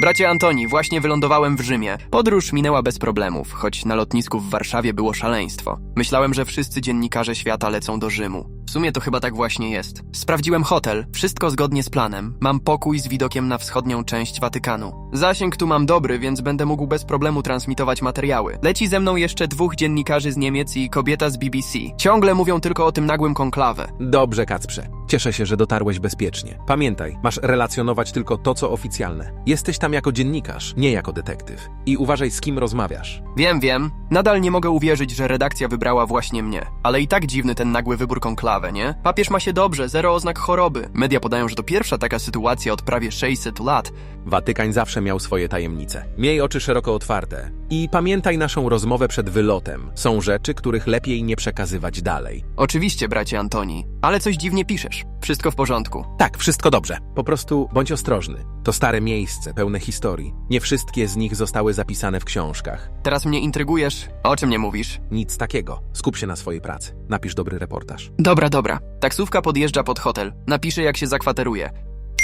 Bracie Antoni, właśnie wylądowałem w Rzymie. Podróż minęła bez problemów, choć na lotnisku w Warszawie było szaleństwo. Myślałem, że wszyscy dziennikarze świata lecą do Rzymu. W sumie to chyba tak właśnie jest. Sprawdziłem hotel, wszystko zgodnie z planem. Mam pokój z widokiem na wschodnią część Watykanu. Zasięg tu mam dobry, więc będę mógł bez problemu transmitować materiały. Leci ze mną jeszcze dwóch dziennikarzy z Niemiec i kobieta z BBC. Ciągle mówią tylko o tym nagłym konklawę. Dobrze, Kacprze. Cieszę się, że dotarłeś bezpiecznie. Pamiętaj, masz relacjonować tylko to, co oficjalne. Jesteś tam jako dziennikarz, nie jako detektyw. I uważaj, z kim rozmawiasz. Wiem, wiem. Nadal nie mogę uwierzyć, że redakcja wybrała właśnie mnie. Ale i tak dziwny ten nagły wybór konklawy, nie? Papież ma się dobrze, zero oznak choroby. Media podają, że to pierwsza taka sytuacja od prawie 600 lat. Watykan zawsze miał swoje tajemnice. Miej oczy szeroko otwarte. I pamiętaj naszą rozmowę przed wylotem. Są rzeczy, których lepiej nie przekazywać dalej. Oczywiście, bracie Antoni, ale coś dziwnie piszesz. Wszystko w porządku. Tak, wszystko dobrze. Po prostu bądź ostrożny. To stare miejsce, pełne historii. Nie wszystkie z nich zostały zapisane w książkach. Teraz mnie intrygujesz. O czym nie mówisz? Nic takiego. Skup się na swojej pracy. Napisz dobry reportaż. Dobra, dobra. Taksówka podjeżdża pod hotel. Napiszę, jak się zakwateruje.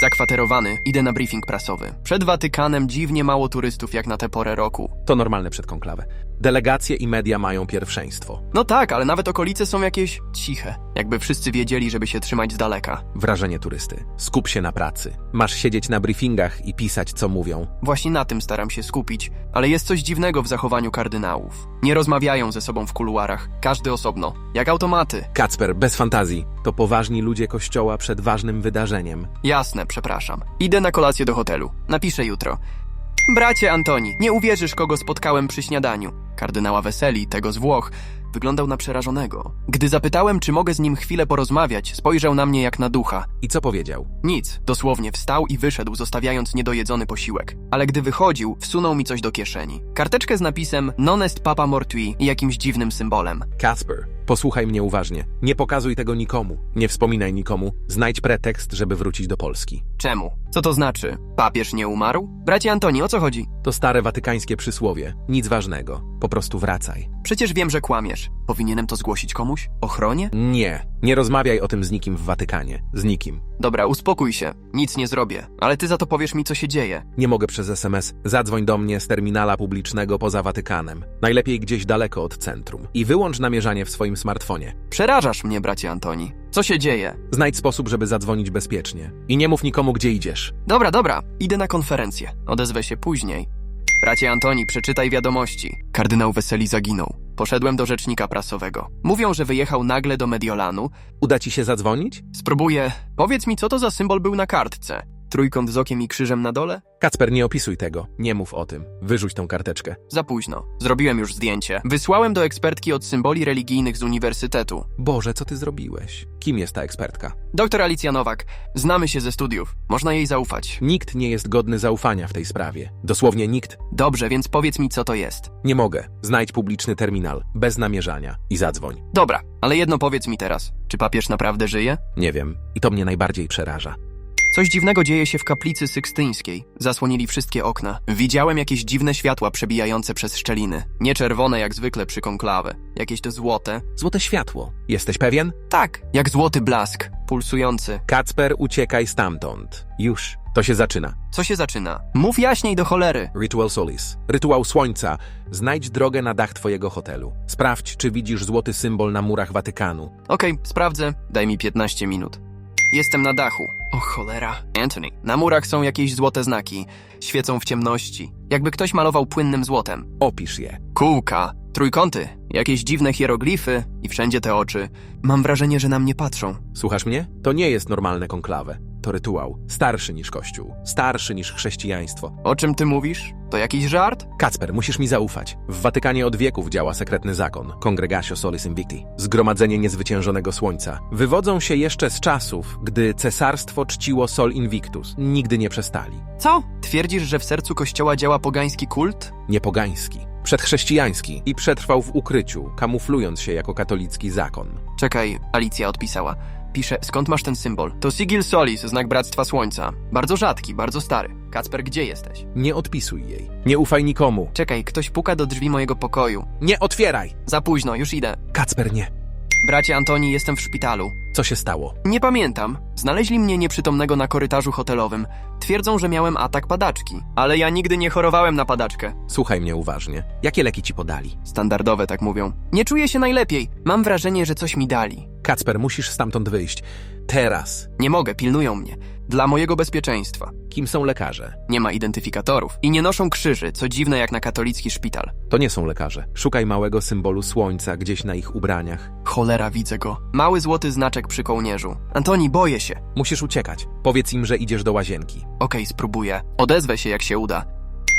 Zakwaterowany, idę na briefing prasowy. Przed Watykanem dziwnie mało turystów jak na tę porę roku. To normalne przed konklawę. Delegacje i media mają pierwszeństwo. No tak, ale nawet okolice są jakieś ciche. Jakby wszyscy wiedzieli, żeby się trzymać z daleka. Wrażenie turysty. Skup się na pracy. Masz siedzieć na briefingach i pisać, co mówią. Właśnie na tym staram się skupić, ale jest coś dziwnego w zachowaniu kardynałów. Nie rozmawiają ze sobą w kuluarach, każdy osobno, jak automaty. Kacper, bez fantazji. To poważni ludzie kościoła przed ważnym wydarzeniem. Jasne, przepraszam. Idę na kolację do hotelu. Napiszę jutro. Bracie Antoni, nie uwierzysz, kogo spotkałem przy śniadaniu. Kardynała Weseli, tego z Włoch, wyglądał na przerażonego. Gdy zapytałem, czy mogę z nim chwilę porozmawiać, spojrzał na mnie jak na ducha. I co powiedział? Nic, dosłownie wstał i wyszedł, zostawiając niedojedzony posiłek. Ale gdy wychodził, wsunął mi coś do kieszeni. Karteczkę z napisem Non est Papa Mortui i jakimś dziwnym symbolem. Kacper, posłuchaj mnie uważnie. Nie pokazuj tego nikomu. Nie wspominaj nikomu. Znajdź pretekst, żeby wrócić do Polski. Czemu? Co to znaczy? Papież nie umarł? Bracie Antoni, o co chodzi? To stare watykańskie przysłowie. Nic ważnego. Po prostu wracaj. Przecież wiem, że kłamiesz. Powinienem to zgłosić komuś? Ochronie? Nie. Nie rozmawiaj o tym z nikim w Watykanie. Z nikim. Dobra, uspokój się. Nic nie zrobię. Ale ty za to powiesz mi, co się dzieje. Nie mogę przez SMS. Zadzwoń do mnie z terminala publicznego poza Watykanem. Najlepiej gdzieś daleko od centrum. I wyłącz namierzanie w swoim smartfonie. Przerażasz mnie, bracie Antoni. Co się dzieje? Znajdź sposób, żeby zadzwonić bezpiecznie. I nie mów nikomu, gdzie idziesz. Dobra, dobra. Idę na konferencję. Odezwę się później. Bracie Antoni, przeczytaj wiadomości. Kardynał Weseli zaginął. Poszedłem do rzecznika prasowego. Mówią, że wyjechał nagle do Mediolanu. Uda ci się zadzwonić? Spróbuję. Powiedz mi, co to za symbol był na kartce? Trójkąt z okiem i krzyżem na dole? Kacper, nie opisuj tego. Nie mów o tym. Wyrzuć tą karteczkę. Za późno. Zrobiłem już zdjęcie. Wysłałem do ekspertki od symboli religijnych z uniwersytetu. Boże, co ty zrobiłeś? Kim jest ta ekspertka? Doktor Alicja Nowak. Znamy się ze studiów. Można jej zaufać. Nikt nie jest godny zaufania w tej sprawie. Dosłownie nikt. Dobrze, więc powiedz mi, co to jest. Nie mogę. Znajdź publiczny terminal, bez namierzania i zadzwoń. Dobra, ale jedno powiedz mi teraz. Czy papież naprawdę żyje? Nie wiem. I to mnie najbardziej przeraża. Coś dziwnego dzieje się w kaplicy sykstyńskiej. Zasłonili wszystkie okna. Widziałem jakieś dziwne światła przebijające przez szczeliny. Nie czerwone jak zwykle przy konklawe. Jakieś to złote. Złote światło. Jesteś pewien? Tak, jak złoty blask. Pulsujący. Kacper, uciekaj stamtąd. Już. To się zaczyna. Co się zaczyna? Mów jaśniej do cholery. Ritual Solis. Rytuał słońca. Znajdź drogę na dach twojego hotelu. Sprawdź, czy widzisz złoty symbol na murach Watykanu. Okej, sprawdzę. Daj mi 15 minut. Jestem na dachu. O cholera. Anthony. Na murach są jakieś złote znaki. Świecą w ciemności. Jakby ktoś malował płynnym złotem. Opisz je. Kółka, trójkąty, jakieś dziwne hieroglify i wszędzie te oczy. Mam wrażenie, że na mnie patrzą. Słuchasz mnie? To nie jest normalne konklawe. To rytuał. Starszy niż Kościół. Starszy niż chrześcijaństwo. O czym ty mówisz? To jakiś żart? Kacper, musisz mi zaufać. W Watykanie od wieków działa sekretny zakon, Congregatio Solis Invicti, Zgromadzenie Niezwyciężonego Słońca. Wywodzą się jeszcze z czasów, gdy cesarstwo czciło Sol Invictus. Nigdy nie przestali. Co? Twierdzisz, że w sercu kościoła działa pogański kult? Nie pogański, przedchrześcijański i przetrwał w ukryciu, kamuflując się jako katolicki zakon. Czekaj, Alicja odpisała. Pisze, skąd masz ten symbol? To Sigil Solis, znak Bractwa Słońca. Bardzo rzadki, bardzo stary. Kacper, gdzie jesteś? Nie odpisuj jej. Nie ufaj nikomu. Czekaj, ktoś puka do drzwi mojego pokoju. Nie otwieraj! Za późno, już idę. Kacper, nie. Bracie Antoni, jestem w szpitalu. Co się stało? Nie pamiętam. Znaleźli mnie nieprzytomnego na korytarzu hotelowym. Twierdzą, że miałem atak padaczki. Ale ja nigdy nie chorowałem na padaczkę. Słuchaj mnie uważnie. Jakie leki ci podali? Standardowe tak mówią. Nie czuję się najlepiej. Mam wrażenie, że coś mi dali. Kacper, musisz stamtąd wyjść. Teraz. Nie mogę, pilnują mnie. Dla mojego bezpieczeństwa. Kim są lekarze? Nie ma identyfikatorów. I nie noszą krzyży, co dziwne jak na katolicki szpital. To nie są lekarze. Szukaj małego symbolu słońca gdzieś na ich ubraniach. Cholera, widzę go. Mały złoty znaczek przy kołnierzu. Antoni, boję się. Musisz uciekać. Powiedz im, że idziesz do łazienki. Okej, spróbuję. Odezwę się jak się uda.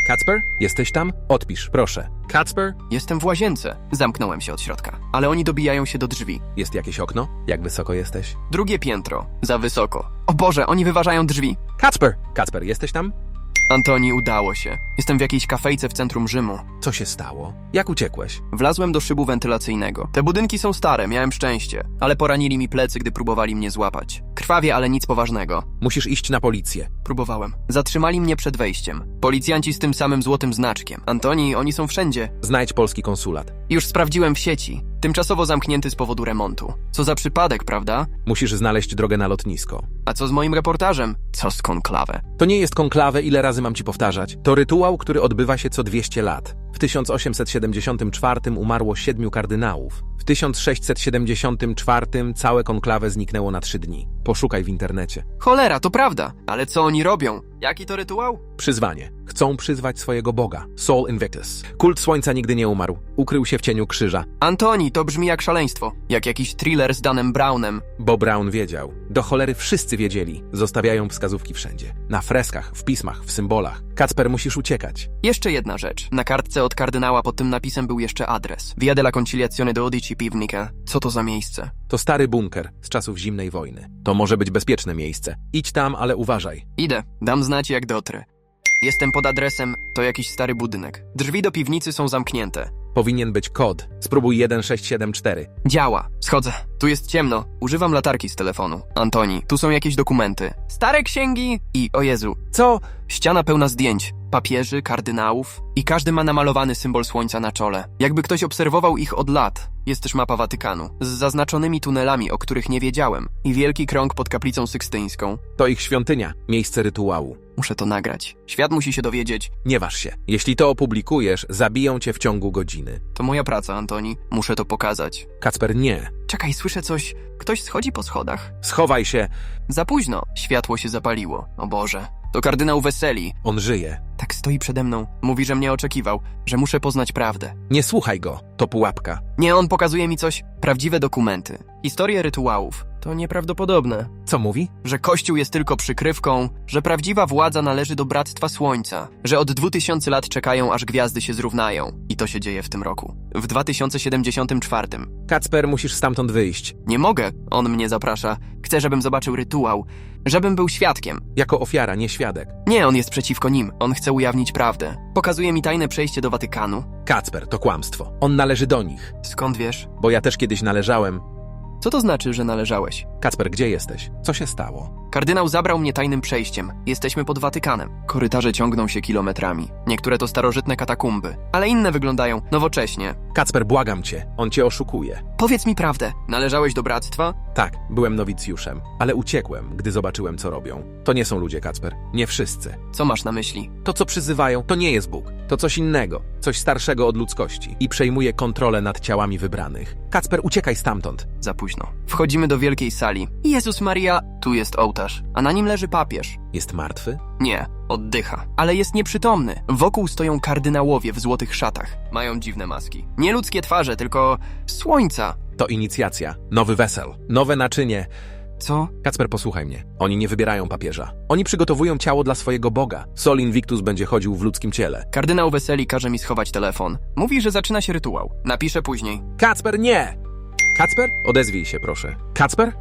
Kacper, jesteś tam? Odpisz, proszę. Kacper? Jestem w łazience. Zamknąłem się od środka. Ale oni dobijają się do drzwi. Jest jakieś okno? Jak wysoko jesteś? Drugie piętro. Za wysoko. O Boże, oni wyważają drzwi. Kacper! Kacper, jesteś tam? Antoni, udało się. Jestem w jakiejś kafejce w centrum Rzymu. Co się stało? Jak uciekłeś? Wlazłem do szybu wentylacyjnego. Te budynki są stare, miałem szczęście. Ale poranili mi plecy, gdy próbowali mnie złapać. Krwawie, ale nic poważnego. Musisz iść na policję. Próbowałem. Zatrzymali mnie przed wejściem. Policjanci z tym samym złotym znaczkiem. Antoni, oni są wszędzie. Znajdź polski konsulat. Już sprawdziłem w sieci. Tymczasowo zamknięty z powodu remontu. Co za przypadek, prawda? Musisz znaleźć drogę na lotnisko. A co z moim reportażem? Co z konklawę? To nie jest konklawę, ile razy mam ci powtarzać. To rytuał, który odbywa się co 200 lat. W 1874 umarło siedmiu kardynałów. W 1674 całe konklawę zniknęło na trzy dni. Poszukaj w internecie. Cholera, to prawda. Ale co oni robią? Jaki to rytuał? Przyzwanie. Chcą przyzwać swojego boga, Sol Invictus. Kult słońca nigdy nie umarł. Ukrył się w cieniu krzyża. Antoni, to brzmi jak szaleństwo. Jak jakiś thriller z Danem Brownem. Bo Brown wiedział. Do cholery wszyscy wiedzieli. Zostawiają wskazówki wszędzie. Na freskach, w pismach, w symbolach. Kacper, musisz uciekać. Jeszcze jedna rzecz. Na kartce od kardynała pod tym napisem był jeszcze adres. Via della Conciliazione do Odici Piwnika. Co to za miejsce? To stary bunker z czasów zimnej wojny. To może być bezpieczne miejsce. Idź tam, ale uważaj. Idę. Dam znać jak dotrę. Jestem pod adresem, to jakiś stary budynek. Drzwi do piwnicy są zamknięte. Powinien być kod. Spróbuj 1674. Działa. Schodzę. Tu jest ciemno. Używam latarki z telefonu. Antoni, tu są jakieś dokumenty. Stare księgi i, o Jezu, Co? ściana pełna zdjęć. Papieży, kardynałów i każdy ma namalowany symbol słońca na czole. Jakby ktoś obserwował ich od lat. Jest też mapa Watykanu z zaznaczonymi tunelami, o których nie wiedziałem i wielki krąg pod kaplicą sykstyńską. To ich świątynia, miejsce rytuału. Muszę to nagrać. Świat musi się dowiedzieć. Nie waż się. Jeśli to opublikujesz, zabiją cię w ciągu godziny. To moja praca, Antoni. Muszę to pokazać. Kacper, nie. Czekaj, słyszę coś. Ktoś schodzi po schodach. Schowaj się. Za późno. Światło się zapaliło. O Boże. To kardynał Weseli. On żyje. Tak stoi przede mną. Mówi, że mnie oczekiwał, że muszę poznać prawdę. Nie słuchaj go. To pułapka. Nie, on pokazuje mi coś. Prawdziwe dokumenty. Historie rytuałów. To nieprawdopodobne. Co mówi? Że Kościół jest tylko przykrywką, że prawdziwa władza należy do Bractwa Słońca, że od 2000 lat czekają, aż gwiazdy się zrównają. I to się dzieje w tym roku. W 2074. Kacper, musisz stamtąd wyjść. Nie mogę, on mnie zaprasza. Chce, żebym zobaczył rytuał, żebym był świadkiem. Jako ofiara, nie świadek. Nie, on jest przeciwko nim. On chce ujawnić prawdę. Pokazuje mi tajne przejście do Watykanu. Kacper, to kłamstwo. On należy do nich. Skąd wiesz? Bo ja też kiedyś należałem. Co to znaczy, że należałeś? Kacper, gdzie jesteś? Co się stało? Kardynał zabrał mnie tajnym przejściem. Jesteśmy pod Watykanem. Korytarze ciągną się kilometrami. Niektóre to starożytne katakumby, ale inne wyglądają nowocześnie. Kacper, błagam cię. On cię oszukuje. Powiedz mi prawdę. Należałeś do bractwa? Tak, byłem nowicjuszem, ale uciekłem, gdy zobaczyłem, co robią. To nie są ludzie, Kacper. Nie wszyscy. Co masz na myśli? To, co przyzywają, to nie jest Bóg. To coś innego, coś starszego od ludzkości i przejmuje kontrolę nad ciałami wybranych. Kacper, uciekaj stamtąd. Za późno. Wchodzimy do wielkiej sali. Jezus Maria, tu jest ołtarz, a na nim leży papież. Jest martwy? Nie, oddycha. Ale jest nieprzytomny. Wokół stoją kardynałowie w złotych szatach. Mają dziwne maski. Nie ludzkie twarze, tylko słońca. To inicjacja, nowy wesel, nowe naczynie. Co? Kacper, posłuchaj mnie. Oni nie wybierają papieża. Oni przygotowują ciało dla swojego Boga. Sol Invictus będzie chodził w ludzkim ciele. Kardynał Weseli każe mi schować telefon. Mówi, że zaczyna się rytuał. Napiszę później. Kacper, nie! Kacper? Odezwij się, proszę. Kacper?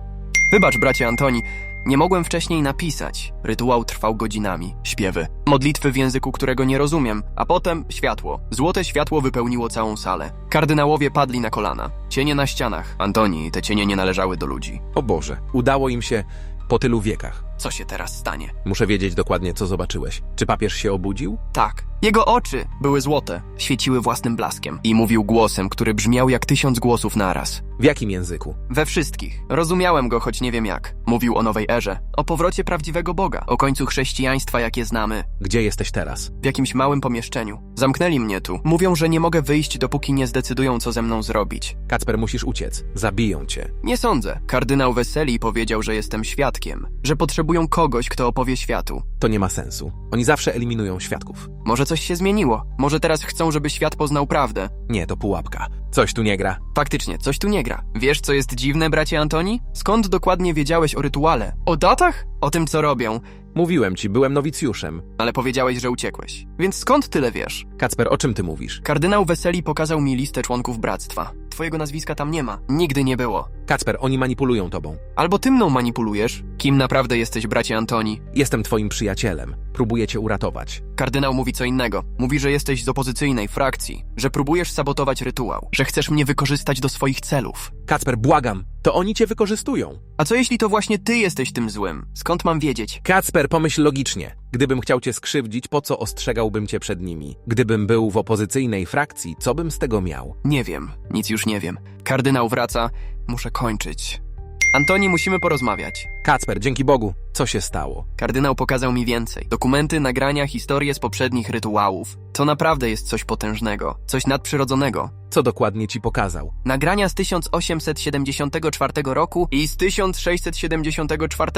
Wybacz, bracie Antoni, nie mogłem wcześniej napisać. Rytuał trwał godzinami. Śpiewy. Modlitwy w języku, którego nie rozumiem. A potem światło. Złote światło wypełniło całą salę. Kardynałowie padli na kolana. Cienie na ścianach. Antoni, te cienie nie należały do ludzi. O Boże, udało im się po tylu wiekach. Co się teraz stanie? Muszę wiedzieć dokładnie, co zobaczyłeś. Czy papież się obudził? Tak. Jego oczy były złote. świeciły własnym blaskiem i mówił głosem, który brzmiał jak tysiąc głosów naraz. W jakim języku? We wszystkich. Rozumiałem go, choć nie wiem jak. Mówił o nowej erze, o powrocie prawdziwego Boga, o końcu chrześcijaństwa, jakie znamy. Gdzie jesteś teraz? W jakimś małym pomieszczeniu. Zamknęli mnie tu. Mówią, że nie mogę wyjść, dopóki nie zdecydują, co ze mną zrobić. Kacper, musisz uciec. Zabiją cię. Nie sądzę. Kardynał Weseli powiedział, że jestem świadkiem, że potrzebują kogoś, kto opowie światu. To nie ma sensu. Oni zawsze eliminują świadków. Może coś się zmieniło. Może teraz chcą, żeby świat poznał prawdę. Nie, to pułapka. Coś tu nie gra. Faktycznie, coś tu nie gra. Wiesz, co jest dziwne, bracie Antoni? Skąd dokładnie wiedziałeś o rytuale? O datach? O tym, co robią. Mówiłem ci, byłem nowicjuszem. Ale powiedziałeś, że uciekłeś. Więc skąd tyle wiesz? Kacper, o czym ty mówisz? Kardynał Weseli pokazał mi listę członków bractwa. Twojego nazwiska tam nie ma. Nigdy nie było. Kacper, oni manipulują tobą. Albo ty mną manipulujesz? Kim naprawdę jesteś, bracie Antoni? Jestem twoim przyjacielem. Próbuję cię uratować. Kardynał mówi co innego. Mówi, że jesteś z opozycyjnej frakcji, że próbujesz sabotować rytuał, że chcesz mnie wykorzystać do swoich celów. Kacper, błagam, to oni cię wykorzystują. A co jeśli to właśnie ty jesteś tym złym? Skąd mam wiedzieć? Kacper, pomyśl logicznie. Gdybym chciał cię skrzywdzić, po co ostrzegałbym cię przed nimi? Gdybym był w opozycyjnej frakcji, co bym z tego miał? Nie wiem, nic już nie wiem. Kardynał wraca, muszę kończyć. Antoni, musimy porozmawiać. Kacper, dzięki Bogu, co się stało? Kardynał pokazał mi więcej. Dokumenty, nagrania, historie z poprzednich rytuałów. To naprawdę jest coś potężnego, coś nadprzyrodzonego. Co dokładnie ci pokazał? Nagrania z 1874 roku i z 1674.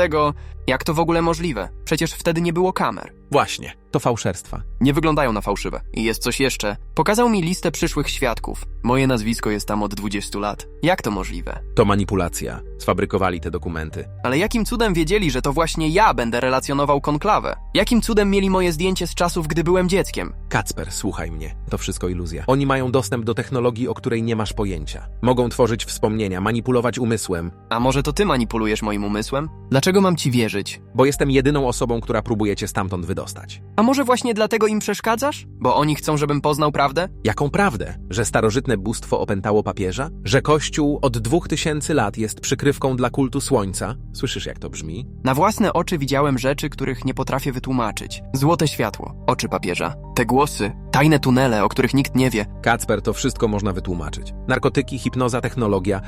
Jak to w ogóle możliwe? Przecież wtedy nie było kamer. Właśnie, to fałszerstwa. Nie wyglądają na fałszywe. I jest coś jeszcze. Pokazał mi listę przyszłych świadków. Moje nazwisko jest tam od 20 lat. Jak to możliwe? To manipulacja. Sfabrykowali te dokumenty. Ale jakim cudem wiedzieli, że to właśnie ja będę relacjonował konklawę? Jakim cudem mieli moje zdjęcie z czasów, gdy byłem dzieckiem? Kacper, słuchaj mnie. To wszystko iluzja. Oni mają dostęp do technologii, o której nie masz pojęcia. Mogą tworzyć wspomnienia, manipulować umysłem, A może to ty manipulujesz moim umysłem? Dlaczego mam ci wierzyć? bo jestem jedyną osobą, która próbuje cię stamtąd wydostać. A może właśnie dlatego im przeszkadzasz? Bo oni chcą, żebym poznał prawdę? Jaką prawdę? Że starożytne bóstwo opętało papieża? Że Kościół od dwóch tysięcy lat jest przykrywką dla kultu słońca? Słyszysz, jak to brzmi? Na własne oczy widziałem rzeczy, których nie potrafię wytłumaczyć. Złote światło, oczy papieża, te głosy, tajne tunele, o których nikt nie wie. Kacper, to wszystko można wytłumaczyć. Narkotyki, hipnoza, technologia.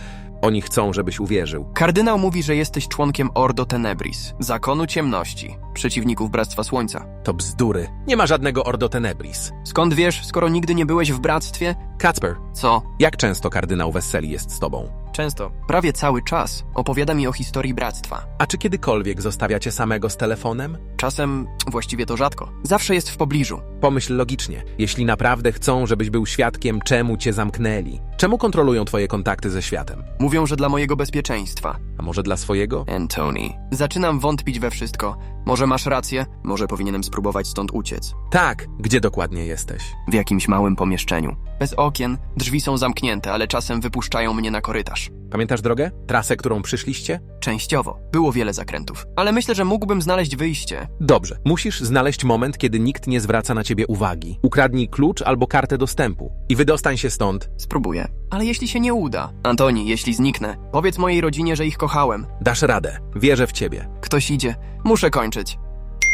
Oni chcą, żebyś uwierzył. Kardynał mówi, że jesteś członkiem Ordo Tenebris, zakonu ciemności, przeciwników Bractwa Słońca. To bzdury. Nie ma żadnego Ordo Tenebris. Skąd wiesz, skoro nigdy nie byłeś w bractwie? Kacper, Co? jak często kardynał Wesseli jest z tobą? Często, prawie cały czas, opowiada mi o historii bractwa. A czy kiedykolwiek zostawia cię samego z telefonem? Czasem, właściwie to rzadko, zawsze jest w pobliżu. Pomyśl logicznie. Jeśli naprawdę chcą, żebyś był świadkiem, czemu cię zamknęli? Czemu kontrolują twoje kontakty ze światem? Mówią, że dla mojego bezpieczeństwa. A może dla swojego? Antony. Zaczynam wątpić we wszystko. Może masz rację, może powinienem spróbować stąd uciec. Tak. Gdzie dokładnie jesteś? W jakimś małym pomieszczeniu. Bez okien, drzwi są zamknięte, ale czasem wypuszczają mnie na korytarz. Pamiętasz drogę? Trasę, którą przyszliście? Częściowo. Było wiele zakrętów. Ale myślę, że mógłbym znaleźć wyjście. Dobrze. Musisz znaleźć moment, kiedy nikt nie zwraca na ciebie uwagi. Ukradnij klucz albo kartę dostępu i wydostań się stąd. Spróbuję. Ale jeśli się nie uda? Antoni, jeśli zniknę, powiedz mojej rodzinie, że ich kochałem. Dasz radę. Wierzę w ciebie. Ktoś idzie. Muszę kończyć.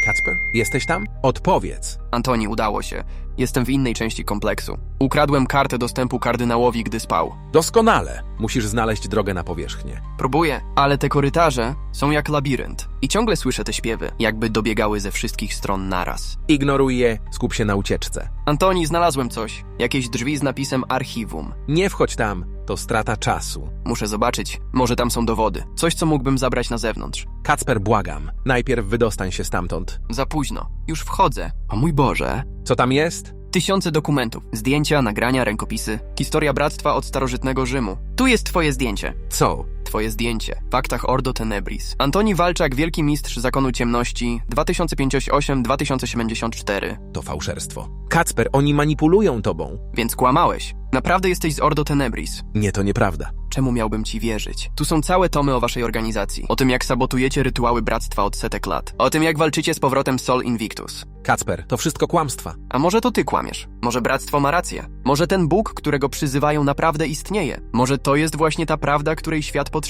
Kacper, jesteś tam? Odpowiedz. Antoni, udało się. Jestem w innej części kompleksu. Ukradłem kartę dostępu kardynałowi, gdy spał. Doskonale. Musisz znaleźć drogę na powierzchnię. Próbuję, ale te korytarze są jak labirynt. I ciągle słyszę te śpiewy, jakby dobiegały ze wszystkich stron naraz. Ignoruj je, skup się na ucieczce. Antoni, znalazłem coś. Jakieś drzwi z napisem archiwum. Nie wchodź tam, to strata czasu. Muszę zobaczyć, może tam są dowody. Coś, co mógłbym zabrać na zewnątrz. Kacper, błagam. Najpierw wydostań się stamtąd. Za późno. Już wchodzę. O mój Boże. Co tam jest? Tysiące dokumentów. Zdjęcia, nagrania, rękopisy. Historia bractwa od starożytnego Rzymu. Tu jest twoje zdjęcie. Co? Twoje zdjęcie. W faktach Ordo Tenebris. Antoni Walczak, wielki mistrz zakonu ciemności 2058-2074. To fałszerstwo. Kacper, oni manipulują tobą. Więc kłamałeś. Naprawdę jesteś z Ordo Tenebris. Nie, to nieprawda. Czemu miałbym ci wierzyć? Tu są całe tomy o waszej organizacji. O tym, jak sabotujecie rytuały bractwa od setek lat. O tym, jak walczycie z powrotem Sol Invictus. Kacper, to wszystko kłamstwa. A może to ty kłamiesz? Może bractwo ma rację? Może ten Bóg, którego przyzywają, naprawdę istnieje? Może to jest właśnie ta prawda, której świat potrzebuje?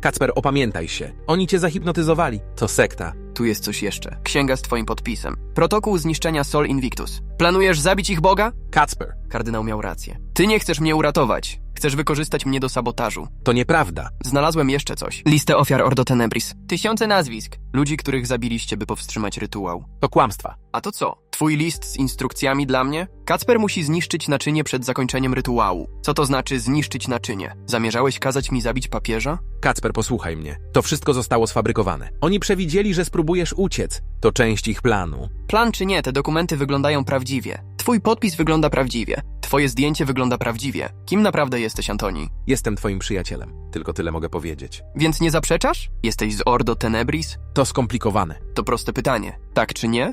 Kacper, opamiętaj się. Oni cię zahipnotyzowali. To sekta. Tu jest coś jeszcze. Księga z twoim podpisem. Protokół zniszczenia Sol Invictus. Planujesz zabić ich Boga? Kacper, Kardynał miał rację. Ty nie chcesz mnie uratować. Chcesz wykorzystać mnie do sabotażu. to nieprawda. Znalazłem jeszcze coś. Listę ofiar Ordo Tenebris. Tysiące nazwisk. Ludzi, których zabiliście, by powstrzymać rytuał. To kłamstwa. A to co? Twój list z instrukcjami dla mnie? Kacper musi zniszczyć naczynie przed zakończeniem rytuału. Co to znaczy zniszczyć naczynie? Zamierzałeś kazać mi zabić papieża? Kacper, posłuchaj mnie. To wszystko zostało sfabrykowane. Oni przewidzieli, że spróbujesz uciec. To część ich planu. Plan czy nie, te dokumenty wyglądają prawdziwie. Twój podpis wygląda prawdziwie. Twoje zdjęcie wygląda prawdziwie. Kim naprawdę jesteś, Antoni? Jestem twoim przyjacielem. Tylko tyle mogę powiedzieć. Więc nie zaprzeczasz? Jesteś z Ordo Tenebris? To skomplikowane. To proste pytanie. Tak czy nie?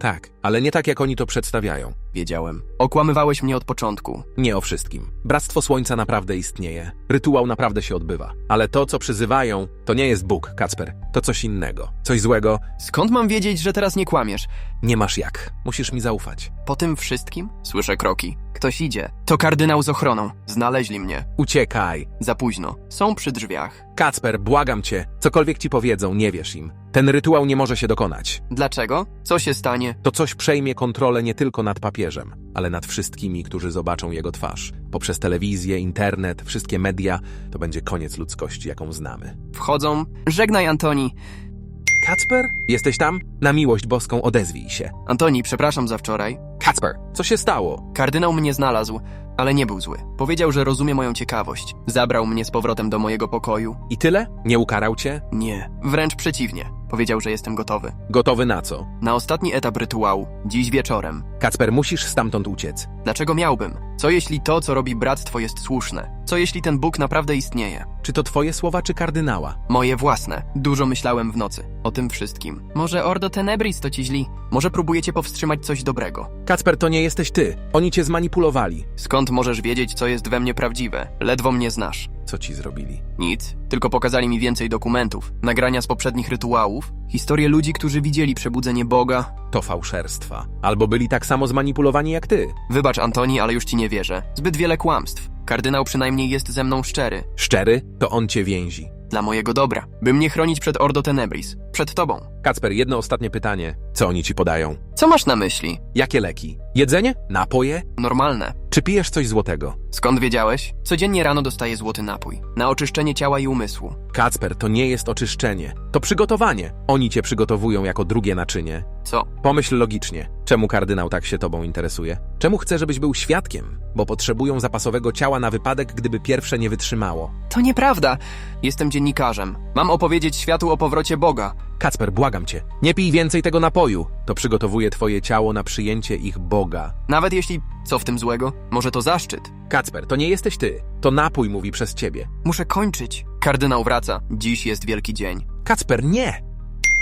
Tak, ale nie tak, jak oni to przedstawiają. Wiedziałem. Okłamywałeś mnie od początku. Nie o wszystkim. Bractwo Słońca naprawdę istnieje. Rytuał naprawdę się odbywa. Ale to, co przyzywają, to nie jest Bóg, Kacper. To coś innego. Coś złego. Skąd mam wiedzieć, że teraz nie kłamiesz? Nie masz jak. Musisz mi zaufać. Po tym wszystkim? Słyszę kroki. Ktoś idzie. To kardynał z ochroną. Znaleźli mnie. Uciekaj. Za późno. Są przy drzwiach. Kacper, błagam cię. Cokolwiek ci powiedzą, nie wierz im. Ten rytuał nie może się dokonać. Dlaczego? Co się stanie? To coś przejmie kontrolę nie tylko nad papieżem, ale nad wszystkimi, którzy zobaczą jego twarz. Poprzez telewizję, internet, wszystkie media, to będzie koniec ludzkości, jaką znamy. Wchodzą. Żegnaj, Antoni. Kacper? Jesteś tam? Na miłość boską odezwij się. Antoni, przepraszam za wczoraj. Kacper, co się stało? Kardynał mnie znalazł, ale nie był zły. Powiedział, że rozumie moją ciekawość. Zabrał mnie z powrotem do mojego pokoju. I tyle? Nie ukarał cię? Nie, wręcz przeciwnie. Powiedział, że jestem gotowy. Gotowy na co? Na ostatni etap rytuału, dziś wieczorem. Kacper, musisz stamtąd uciec. Dlaczego miałbym? Co jeśli to, co robi bractwo, jest słuszne? Co jeśli ten Bóg naprawdę istnieje? Czy to twoje słowa, czy kardynała? Moje własne. Dużo myślałem w nocy. O tym wszystkim. Może Ordo Tenebris to ci źli? Może próbujecie powstrzymać coś dobrego? Kacper, to nie jesteś ty. Oni cię zmanipulowali. Skąd możesz wiedzieć, co jest we mnie prawdziwe? Ledwo mnie znasz. Co ci zrobili? Nic, tylko pokazali mi więcej dokumentów, nagrania z poprzednich rytuałów, historie ludzi, którzy widzieli przebudzenie Boga. To fałszerstwa. Albo byli tak samo zmanipulowani jak ty. Wybacz, Antoni, ale już ci nie wierzę. Zbyt wiele kłamstw. Kardynał przynajmniej jest ze mną szczery. Szczery, to on cię więzi. Dla mojego dobra. By mnie chronić przed Ordo Tenebris. Przed tobą. Kacper, jedno ostatnie pytanie. Co oni ci podają? Co masz na myśli? Jakie leki? Jedzenie? Napoje? Normalne. Czy pijesz coś złotego? Skąd wiedziałeś? Codziennie rano dostaję złoty napój. Na oczyszczenie ciała i umysłu. Kacper, to nie jest oczyszczenie. To przygotowanie. Oni cię przygotowują jako drugie naczynie. Co? Pomyśl logicznie. Czemu kardynał tak się tobą interesuje? Czemu chce, żebyś był świadkiem? Bo potrzebują zapasowego ciała na wypadek, gdyby pierwsze nie wytrzymało. To nieprawda. Jestem dziennikarzem. Mam opowiedzieć światu o powrocie Boga. Kacper, błagam cię, nie pij więcej tego napoju. To przygotowuje twoje ciało na przyjęcie ich Boga. Nawet jeśli... Co w tym złego? Może to zaszczyt. Kacper, to nie jesteś ty. To napój mówi przez ciebie. Muszę kończyć. Kardynał wraca. Dziś jest wielki dzień. Kacper, nie!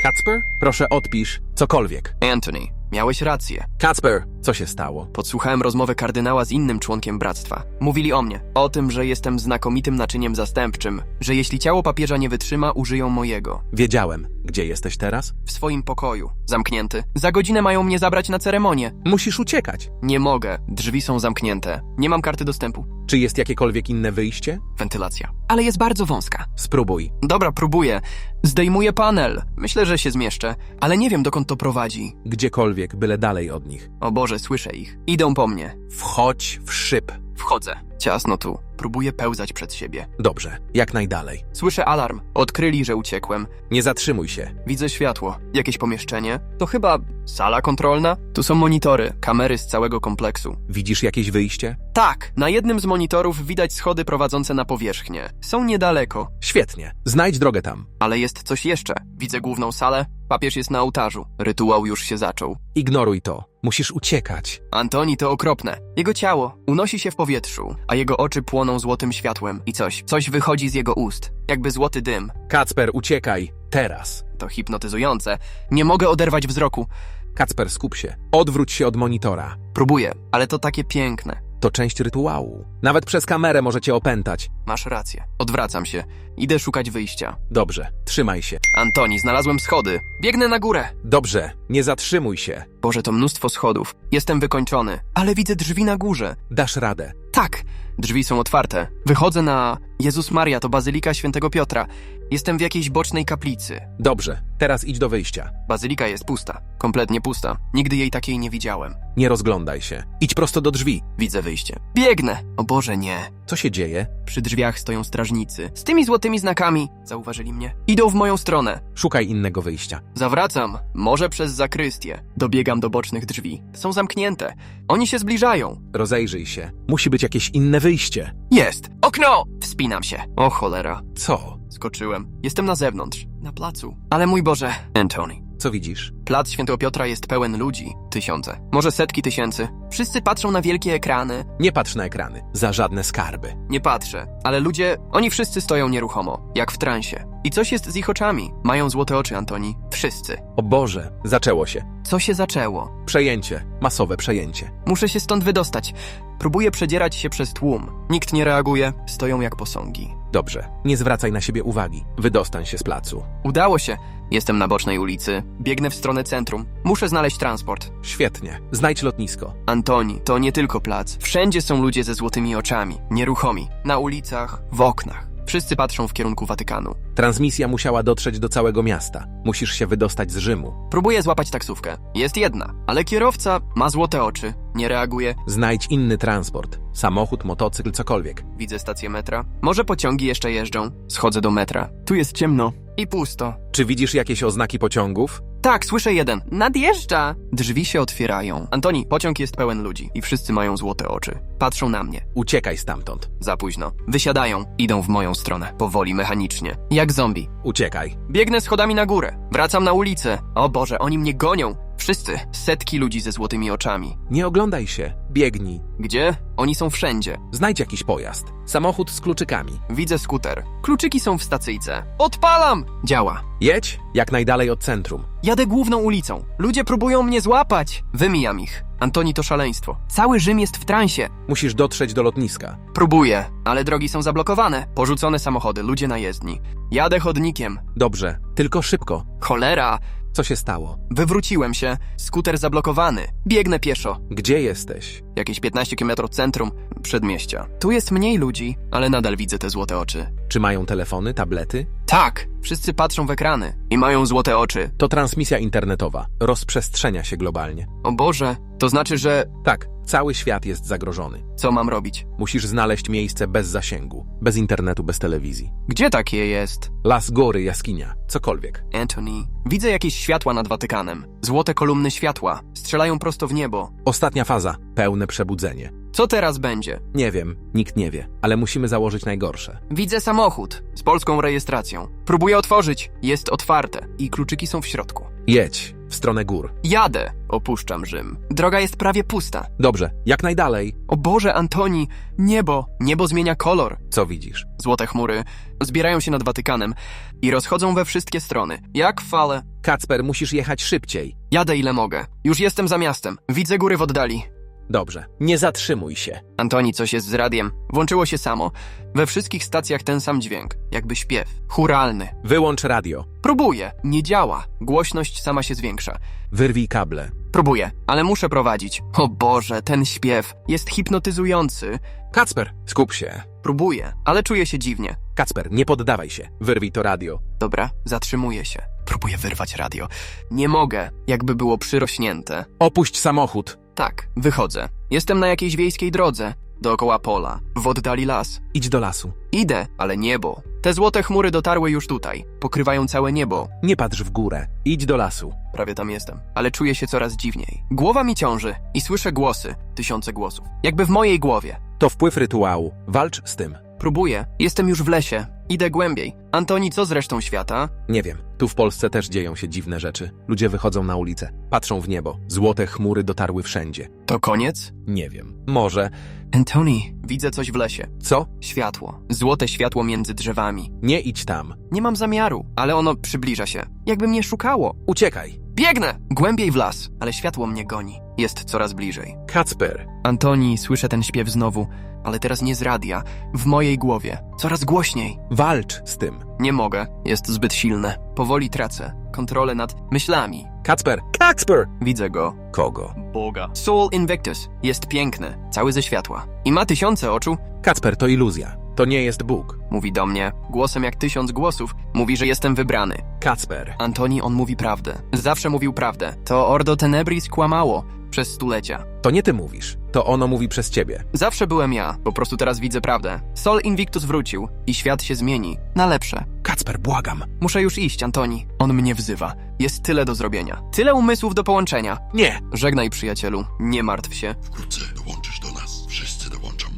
Kacper, proszę odpisz cokolwiek. Anthony, miałeś rację. Kacper, co się stało? Podsłuchałem rozmowę kardynała z innym członkiem bractwa. Mówili o mnie, o tym, że jestem znakomitym naczyniem zastępczym, że jeśli ciało papieża nie wytrzyma, użyją mojego. Wiedziałem. Gdzie jesteś teraz? W swoim pokoju. Zamknięty. Za godzinę mają mnie zabrać na ceremonię. Musisz uciekać. Nie mogę. Drzwi są zamknięte. Nie mam karty dostępu. Czy jest jakiekolwiek inne wyjście? Wentylacja. Ale jest bardzo wąska. Spróbuj. Dobra, próbuję. Zdejmuję panel. Myślę, że się zmieszczę, ale nie wiem dokąd to prowadzi. Gdziekolwiek, byle dalej od nich. O Boże, słyszę ich. Idą po mnie. Wchodź w szyb. Wchodzę. Ciasno tu. Próbuję pełzać przed siebie. Dobrze, jak najdalej. Słyszę alarm. Odkryli, że uciekłem. Nie zatrzymuj się. Widzę światło. Jakieś pomieszczenie? To chyba sala kontrolna? Tu są monitory, kamery z całego kompleksu. Widzisz jakieś wyjście? Tak, na jednym z monitorów widać schody prowadzące na powierzchnię. Są niedaleko, Świetnie. Znajdź drogę tam. ale jest coś jeszcze. Widzę główną salę. Papież jest na ołtarzu. Rytuał już się zaczął. Ignoruj to. Musisz uciekać. Antoni to okropne. Jego ciało unosi się w powietrzu, a jego oczy płoną złotym światłem i coś, coś wychodzi z jego ust, jakby złoty dym. Kacper, uciekaj. Teraz. To hipnotyzujące. Nie mogę oderwać wzroku. Kacper, skup się. Odwróć się od monitora. Próbuję, ale to takie piękne. To część rytuału. Nawet przez kamerę możecie opętać. Masz rację. Odwracam się. Idę szukać wyjścia. Dobrze, trzymaj się. Antoni, znalazłem schody. Biegnę na górę. Dobrze, nie zatrzymuj się. Boże, to mnóstwo schodów. Jestem wykończony. Ale widzę drzwi na górze. Dasz radę. Tak, drzwi są otwarte. Wychodzę na... Jezus Maria, to Bazylika Świętego Piotra. Jestem w jakiejś bocznej kaplicy. Dobrze, teraz idź do wyjścia. Bazylika jest pusta. Kompletnie pusta. Nigdy jej takiej nie widziałem. Nie rozglądaj się. Idź prosto do drzwi. Widzę wyjście. Biegnę! O Boże, nie. Co się dzieje? Przy drzwiach stoją strażnicy. Z tymi złotymi znakami. Zauważyli mnie. Idą w moją stronę. Szukaj innego wyjścia. Zawracam. Może przez zakrystię. Dobiegam do bocznych drzwi. Są zamknięte. Oni się zbliżają. Rozejrzyj się. Musi być jakieś inne wyjście. Jest! Okno! Wspinam się. O cholera. Co? Skoczyłem. Jestem na zewnątrz. Na placu. Ale mój Boże. Antony. Co widzisz? Plac Świętego Piotra jest pełen ludzi. Tysiące. Może setki tysięcy. Wszyscy patrzą na wielkie ekrany. Nie patrz na ekrany. Za żadne skarby. Nie patrzę. Ale ludzie, oni wszyscy stoją nieruchomo. Jak w transie. I coś jest z ich oczami. Mają złote oczy, Antoni. Wszyscy. O Boże, zaczęło się. Co się zaczęło? Przejęcie. Masowe przejęcie. Muszę się stąd wydostać. Próbuję przedzierać się przez tłum. Nikt nie reaguje. Stoją jak posągi. Dobrze, nie zwracaj na siebie uwagi. Wydostań się z placu. Udało się. Jestem na bocznej ulicy. Biegnę w stronę centrum. Muszę znaleźć transport. Świetnie. Znajdź lotnisko. Antoni, to nie tylko plac. Wszędzie są ludzie ze złotymi oczami, nieruchomi, na ulicach, w oknach. Wszyscy patrzą w kierunku Watykanu. Transmisja musiała dotrzeć do całego miasta. Musisz się wydostać z Rzymu. Próbuję złapać taksówkę. Jest jedna, ale kierowca ma złote oczy, nie reaguje. Znajdź inny transport. Samochód, motocykl, cokolwiek. Widzę stację metra. Może pociągi jeszcze jeżdżą. Schodzę do metra. Tu jest ciemno. I pusto. Czy widzisz jakieś oznaki pociągów? Tak, słyszę jeden. Nadjeżdża! Drzwi się otwierają. Antoni, pociąg jest pełen ludzi i wszyscy mają złote oczy. Patrzą na mnie. Uciekaj stamtąd. Za późno. Wysiadają, idą w moją stronę. Powoli, mechanicznie. Jak zombie. Uciekaj. Biegnę schodami na górę. Wracam na ulicę. O Boże, oni mnie gonią. Wszyscy. Setki ludzi ze złotymi oczami. Nie oglądaj się. Biegnij. Gdzie? Oni są wszędzie. Znajdź jakiś pojazd. Samochód z kluczykami. Widzę skuter. Kluczyki są w stacyjce. Odpalam! Działa. Jedź jak najdalej od centrum. Jadę główną ulicą. Ludzie próbują mnie złapać. Wymijam ich. Antoni to szaleństwo. Cały Rzym jest w transie. Musisz dotrzeć do lotniska. Próbuję, ale drogi są zablokowane. Porzucone samochody, ludzie na jezdni. Jadę chodnikiem. Dobrze, tylko szybko. Cholera! Co się stało? Wywróciłem się. Skuter zablokowany. Biegnę pieszo. Gdzie jesteś? Jakieś 15 km od centrum, przedmieścia. Tu jest mniej ludzi, ale nadal widzę te złote oczy. Czy mają telefony, tablety? Tak! Wszyscy patrzą w ekrany i mają złote oczy. To transmisja internetowa. Rozprzestrzenia się globalnie. O Boże, to znaczy, że Tak, cały świat jest zagrożony. co mam robić? Musisz znaleźć miejsce bez zasięgu, bez internetu, bez telewizji. Gdzie takie jest? Las, góry, jaskinia, cokolwiek. Anthony. Widzę jakieś światła nad Watykanem. Złote kolumny światła. Strzelają prosto w niebo. Ostatnia faza, pełne przebudzenie. Co teraz będzie? Nie wiem, nikt nie wie, ale musimy założyć najgorsze. Widzę samochód z polską rejestracją. Próbuję otworzyć. Jest otwarte i kluczyki są w środku. Jedź w stronę gór. Jadę. Opuszczam Rzym. Droga jest prawie pusta. Dobrze, jak najdalej. O Boże, Antoni, niebo. Niebo zmienia kolor. Co widzisz? Złote chmury zbierają się nad Watykanem i rozchodzą we wszystkie strony. Jak fale. Kacper, musisz jechać szybciej. Jadę ile mogę. Już jestem za miastem. Widzę góry w oddali. Dobrze, nie zatrzymuj się. Antoni, coś jest z radiem. Włączyło się samo. We wszystkich stacjach ten sam dźwięk. Jakby śpiew. Churalny. Wyłącz radio. Próbuję. Nie działa. Głośność sama się zwiększa. Wyrwij kable. Próbuję, ale muszę prowadzić. O Boże, ten śpiew jest hipnotyzujący. Kacper, skup się. Próbuję, ale czuję się dziwnie. Kacper, nie poddawaj się. Wyrwij to radio. Dobra, zatrzymuję się. Próbuję wyrwać radio. Nie mogę, jakby było przyrośnięte. Opuść samochód. Tak, wychodzę. Jestem na jakiejś wiejskiej drodze. Dookoła pola. W oddali las. Idź do lasu. Idę, ale niebo. Te złote chmury dotarły już tutaj. Pokrywają całe niebo. Nie patrz w górę. Idź do lasu. Prawie tam jestem. Ale czuję się coraz dziwniej. Głowa mi ciąży i słyszę głosy. Tysiące głosów. Jakby w mojej głowie. To wpływ rytuału. Walcz z tym. Próbuję. Jestem już w lesie. Idę głębiej. Antoni, co z resztą świata? Nie wiem. Tu w Polsce też dzieją się dziwne rzeczy. Ludzie wychodzą na ulicę. Patrzą w niebo. Złote chmury dotarły wszędzie. To koniec? Nie wiem. Może. Antoni, widzę coś w lesie. Co? Światło. Złote światło między drzewami. Nie idź tam. Nie mam zamiaru, ale ono przybliża się. Jakby mnie szukało. Uciekaj. Biegnę! Głębiej w las, ale światło mnie goni. Jest coraz bliżej. Kacper, Antoni, słyszę ten śpiew znowu, ale teraz nie z radia, w mojej głowie. Coraz głośniej. walcz z tym. Nie mogę, jest zbyt silne. Powoli tracę kontrolę nad myślami. Kacper, Kacper! Widzę go. Kogo? Boga. Soul Invictus jest piękny, cały ze światła. I ma tysiące oczu. Kacper, to iluzja. To nie jest Bóg. Mówi do mnie, głosem jak tysiąc głosów, mówi, że jestem wybrany. Kacper. Antoni, on mówi prawdę. Zawsze mówił prawdę. To Ordo Tenebris kłamało przez stulecia. To nie ty mówisz. To ono mówi przez ciebie. Zawsze byłem ja, po prostu teraz widzę prawdę. Sol Invictus wrócił i świat się zmieni. Na lepsze. Kacper, błagam. Muszę już iść, Antoni. On mnie wzywa. Jest tyle do zrobienia. Tyle umysłów do połączenia. Nie! Żegnaj, przyjacielu. Nie martw się. Wkrótce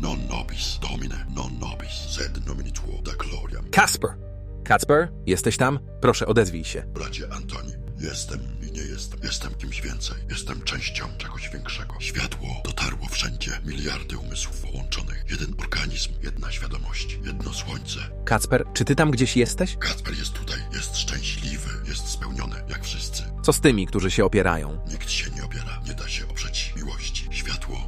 Non nobis domine, non nobis, sed nominituo da gloriam. Kacper! Kacper, jesteś tam? Proszę, odezwij się. Bracie Antoni, jestem i nie jestem. Jestem kimś więcej. Jestem częścią czegoś większego. Światło dotarło wszędzie. Miliardy umysłów połączonych. Jeden organizm, jedna świadomość, jedno słońce. Kacper, czy ty tam gdzieś jesteś? Kacper jest tutaj, jest szczęśliwy, jest spełniony, jak wszyscy. Co z tymi, którzy się opierają? Nikt się nie opiera, nie da się oprzeć miłości. Światło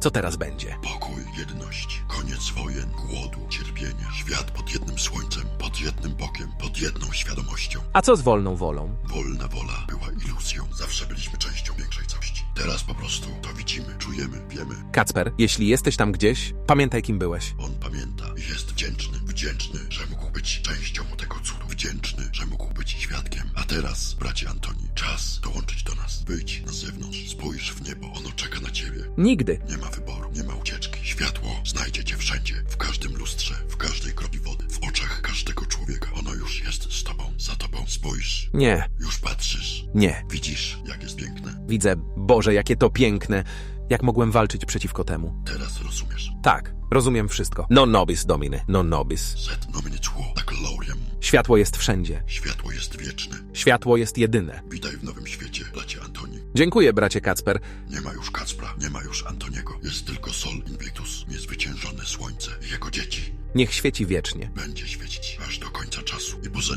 Co teraz będzie? Pokój, jedność, koniec wojen, głodu, cierpienia. Świat pod jednym słońcem, pod jednym bokiem, pod jedną świadomością. A co z wolną wolą? Wolna wola była iluzją. Zawsze byliśmy częścią większej całości. Teraz po prostu to widzimy, czujemy, wiemy. Kacper, jeśli jesteś tam gdzieś, pamiętaj kim byłeś. On pamięta i jest wdzięczny, wdzięczny, że mógł być częścią tego cudu. Wdzięczny, że mógł być świadkiem. A teraz, bracie Antoni, czas dołączyć do nas. Wyjdź na zewnątrz, spójrz w niebo. Ono czeka na ciebie. Nigdy. Nie ma wyboru, nie ma ucieczki. Światło znajdzie cię wszędzie, w każdym lustrze, w każdej kropli wody, w oczach każdego człowieka. Ono już jest z tobą, za tobą. Spójrz, Nie, już patrzysz, nie. widzisz, jak jest piękne. Widzę, Boże, jakie to piękne. Jak mogłem walczyć przeciwko temu? Teraz rozumiesz. Tak, rozumiem wszystko. Non nobis, domine, non nobis. Set nomine tuo, da gloriam. Światło jest wszędzie. Światło jest wieczne. Światło jest jedyne. Witaj w nowym świecie, bracie Antoni. Dziękuję, bracie Kacper. Nie ma już Kacpra, nie ma już Antoniego. Jest tylko Sol Invictus, niezwyciężone słońce i jego dzieci. Niech świeci wiecznie. Będzie świecić aż do końca czasu i poza nim